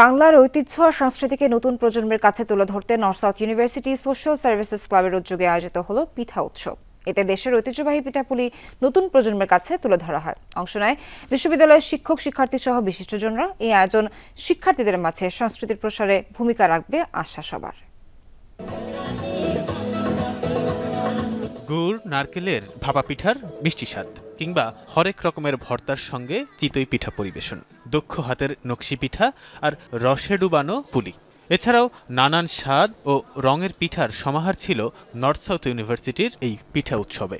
বাংলার ঐতিহ্য আর সংস্কৃতিকে নতুন প্রজন্মের কাছে তুলে ধরতে north south university social services ক্লাবের উদ্যোগে আয়োজিত হলো পিঠা উৎসব। এতে দেশের ঐতিহ্যবাহী পিঠাপুলি নতুন প্রজন্মের কাছে তুলে ধরা হয়। অংশ নেয় বিশ্ববিদ্যালয়ের শিক্ষক শিক্ষার্থী সহ বিশিষ্টজনরা। এই আয়োজন শিক্ষার্থীদের মাঝে সংস্কৃতির প্রসারে ভূমিকা রাখবে আশা সবার। গুড়, নারকেলের ভাপা পিঠার মিষ্টি স্বাদ। কিংবা হরেক রকমের ভর্তার সঙ্গে চিতই পিঠা পরিবেশন, দক্ষ হাতের নকশি পিঠা আর রসে ডুবানো পুলি। এছাড়াও নানান স্বাদ ও রঙের পিঠার সমাহার ছিল নর্থ সাউথ ইউনিভার্সিটির এই পিঠা উৎসবে।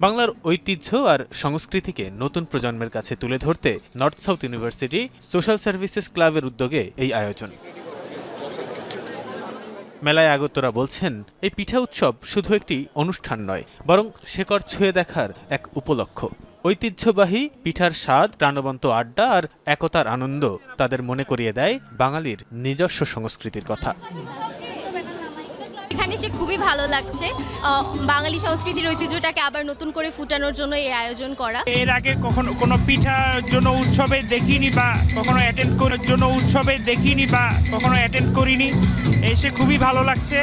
বাংলার ঐতিহ্য আর সংস্কৃতিকে নতুন প্রজন্মের কাছে তুলে ধরতে north south university social services ক্লাবের উদ্যোগে এই আয়োজন। মেলায় আগতরা বলছেন, এই পিঠা উৎসব শুধু একটি অনুষ্ঠান নয়, বরং শেকড় ছুঁয়ে দেখার এক উপলক্ষ। ঐতিহ্যবাহী পিঠার স্বাদ, প্রাণবন্ত আড্ডা আর একতার আনন্দ তাদের মনে করিয়ে দেয় বাঙালির নিজস্ব সংস্কৃতির কথা। এখানে সে খুবই ভালো লাগছে। বাঙালি সংস্কৃতির ঐতিহ্যটাকে আবার নতুন করে ফুটানোর জন্য এই আয়োজন করা। এর আগে কখনো কোনো পিঠার জন্য উৎসবে দেখিনি বা কখনো অ্যাটেন্ড করার জন্য উৎসবে দেখিনি বা কখনো অ্যাটেন্ড করিনি। এসে খুবই ভালো লাগছে।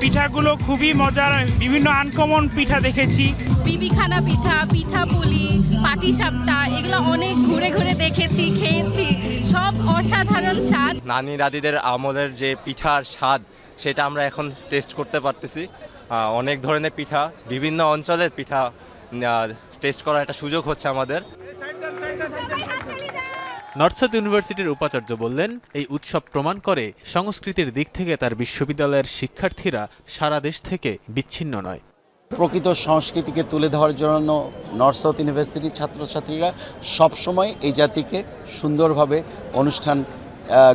পিঠাগুলো খুবই মজার। বিভিন্ন আনকমন পিঠা দেখেছি। বিবিখানা পিঠা পিঠা পুলি পাটি সাপটা এগুলো অনেক ঘুরে ঘুরে দেখেছি খেয়েছি। সব অসাধারণ স্বাদ। নানি দাদিদের আমলের যে পিঠার স্বাদ সেটা আমরা এখন টেস্ট করতে পারতেছি। অনেক ধরনের পিঠা বিভিন্ন অঞ্চলের পিঠা টেস্ট করার একটা সুযোগ হচ্ছে আমাদের। নর্থ সাউথ ইউনিভার্সিটির উপাচার্য বললেন এই উৎসব প্রমাণ করে সংস্কৃতির দিক থেকে তার বিশ্ববিদ্যালয়ের শিক্ষার্থীরা সারা দেশ থেকে বিচ্ছিন্ন নয়। প্রকৃত সংস্কৃতিকে তুলে ধরার জন্য নর্থ সাউথ ইউনিভার্সিটির ছাত্রছাত্রীরা সবসময় এই জাতিকে সুন্দরভাবে অনুষ্ঠান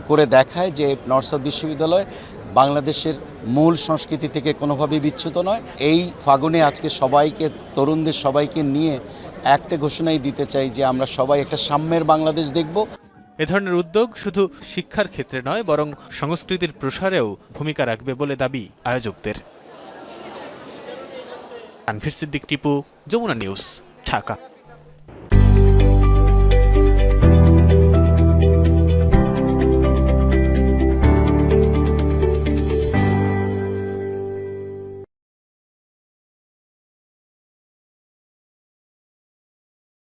করে দেখায় যে নর্থ সাউথ বিশ্ববিদ্যালয় বাংলাদেশের মূল সংস্কৃতি থেকে কোনোভাবেই বিচ্যুত নয়। এই ফাগুনে আজকে সবাইকে, তরুণদের সবাইকে নিয়ে একটা ঘোষণাই দিতে চাই যে আমরা সবাই একটা সাম্যের বাংলাদেশ দেখব। এ ধরনের উদ্যোগ শুধু শিক্ষার ক্ষেত্রে নয়, বরং সংস্কৃতির প্রসারেও ভূমিকা রাখবে বলে দাবি আয়োজকদের। আনফির সিদ্দিক টিপু যমুনা নিউজ ঢাকা।